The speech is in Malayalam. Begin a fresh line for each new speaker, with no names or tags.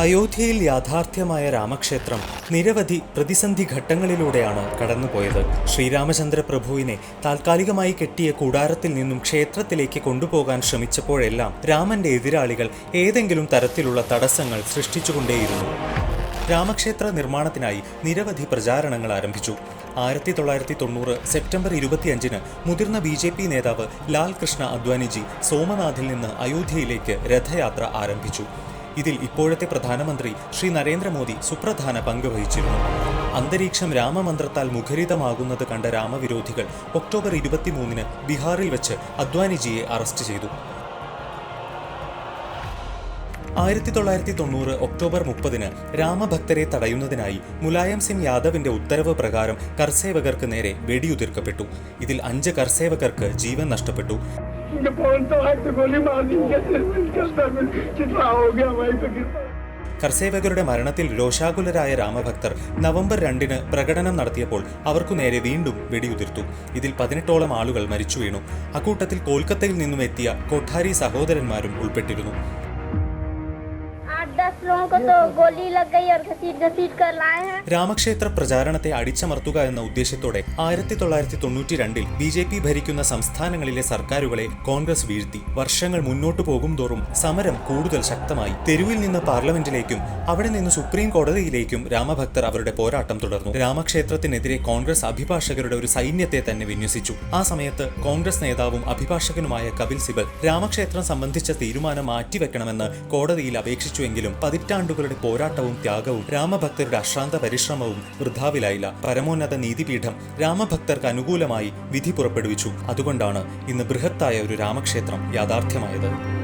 അയോധ്യയിൽ യാഥാർത്ഥ്യമായ രാമക്ഷേത്രം നിരവധി പ്രതിസന്ധി ഘട്ടങ്ങളിലൂടെയാണ് കടന്നുപോയത്. ശ്രീരാമചന്ദ്ര പ്രഭുവിനെ താൽക്കാലികമായി കെട്ടിയ കൂടാരത്തിൽ നിന്നും ക്ഷേത്രത്തിലേക്ക് കൊണ്ടുപോകാൻ ശ്രമിച്ചപ്പോഴെല്ലാം രാമന്റെ എതിരാളികൾ ഏതെങ്കിലും തരത്തിലുള്ള തടസ്സങ്ങൾ സൃഷ്ടിച്ചുകൊണ്ടേയിരുന്നു. രാമക്ഷേത്ര നിർമ്മാണത്തിനായി നിരവധി പ്രചാരണങ്ങൾ ആരംഭിച്ചു. ആയിരത്തി തൊള്ളായിരത്തി തൊണ്ണൂറ് സെപ്റ്റംബർ ഇരുപത്തിയഞ്ചിന് മുതിർന്ന ബി ജെ പി നേതാവ് ലാൽ കൃഷ്ണ അദ്വാനിജി സോമനാഥിൽ നിന്ന് അയോധ്യയിലേക്ക് രഥയാത്ര ആരംഭിച്ചു. ഇതിൽ ഇപ്പോഴത്തെ പ്രധാനമന്ത്രി ശ്രീ നരേന്ദ്രമോദി സുപ്രധാന പങ്ക് വഹിച്ചിരുന്നു. അന്തരീക്ഷം രാമമന്ത്രത്താൽ മുഖരിതമാകുന്നത് കണ്ട രാമവിരോധികൾ ഒക്ടോബർ ഇരുപത്തിമൂന്നിന് ബീഹാറിൽ വെച്ച് അദ്വാനിജിയെ അറസ്റ്റ് ചെയ്തു. ആയിരത്തി തൊള്ളായിരത്തി തൊണ്ണൂറ് ഒക്ടോബർ മുപ്പതിന് രാമഭക്തരെ തടയുന്നതിനായി മുലായം സിംഗ് യാദവിന്റെ ഉത്തരവ് പ്രകാരം കർസേവകർക്ക് നേരെ വെടിയുതിർക്കപ്പെട്ടു. ഇതിൽ അഞ്ച് കർസേവകർക്ക് ജീവൻ നഷ്ടപ്പെട്ടു.
ये फोन तो आज तो गोली मार दी कैसे करता मैं चित्रा हो गया वहीं पे गिर पड़ा।
കർസേവകരുടെ മരണത്തിൽ രോഷാകുലരായ രാമഭക്തർ നവംബർ രണ്ടിന് പ്രകടനം നടത്തിയപ്പോൾ അവർക്കു നേരെ വീണ്ടും വെടിയുതിർത്തു ഇതിൽ പതിനെട്ടോളം ആളുകൾ മരിച്ചു വീണു അക്കൂട്ടത്തിൽ കൊൽക്കത്തയിൽ നിന്നും എത്തിയ കൊഠാരി സഹോദരന്മാരും ഉൾപ്പെട്ടിരുന്നു
आठ दस लोगों को तो गोली लग गई और घसीट घसीट कर लाए हैं
രാമക്ഷേത്ര പ്രചാരണത്തെ അടിച്ചമർത്തുക എന്ന ഉദ്ദേശത്തോടെ ആയിരത്തി തൊള്ളായിരത്തി തൊണ്ണൂറ്റി രണ്ടിൽ ബി ജെ പി ഭരിക്കുന്ന സംസ്ഥാനങ്ങളിലെ സർക്കാരുകളെ കോൺഗ്രസ് വീഴ്ത്തി വർഷങ്ങൾ മുന്നോട്ടു പോകുംതോറും സമരം കൂടുതൽ ശക്തമായി തെരുവിൽ നിന്ന് പാർലമെന്റിലേക്കും അവിടെ നിന്ന് സുപ്രീം കോടതിയിലേക്കും രാമഭക്തർ അവരുടെ പോരാട്ടം തുടർന്നു രാമക്ഷേത്രത്തിനെതിരെ കോൺഗ്രസ് അഭിഭാഷകരുടെ ഒരു സൈന്യത്തെ തന്നെ വിന്യസിച്ചു ആ സമയത്ത് കോൺഗ്രസ് നേതാവും അഭിഭാഷകനുമായ കപിൽ സിബൽ രാമക്ഷേത്രം സംബന്ധിച്ച തീരുമാനം മാറ്റിവെക്കണമെന്ന് കോടതിയിൽ അപേക്ഷിച്ചുവെങ്കിലും പതിറ്റാണ്ടുകളുടെ പോരാട്ടവും ത്യാഗവും രാമഭക്തരുടെ അശ്രാന്ത പരിശ്രമവും വൃഥാവിലായില്ല. പരമോന്നത നീതിപീഠം രാമഭക്തർക്ക് അനുകൂലമായി വിധി പുറപ്പെടുവിച്ചു. അതുകൊണ്ടാണ് ഇന്ന് ബൃഹത്തായ ഒരു രാമക്ഷേത്രം യാഥാർത്ഥ്യമായത്.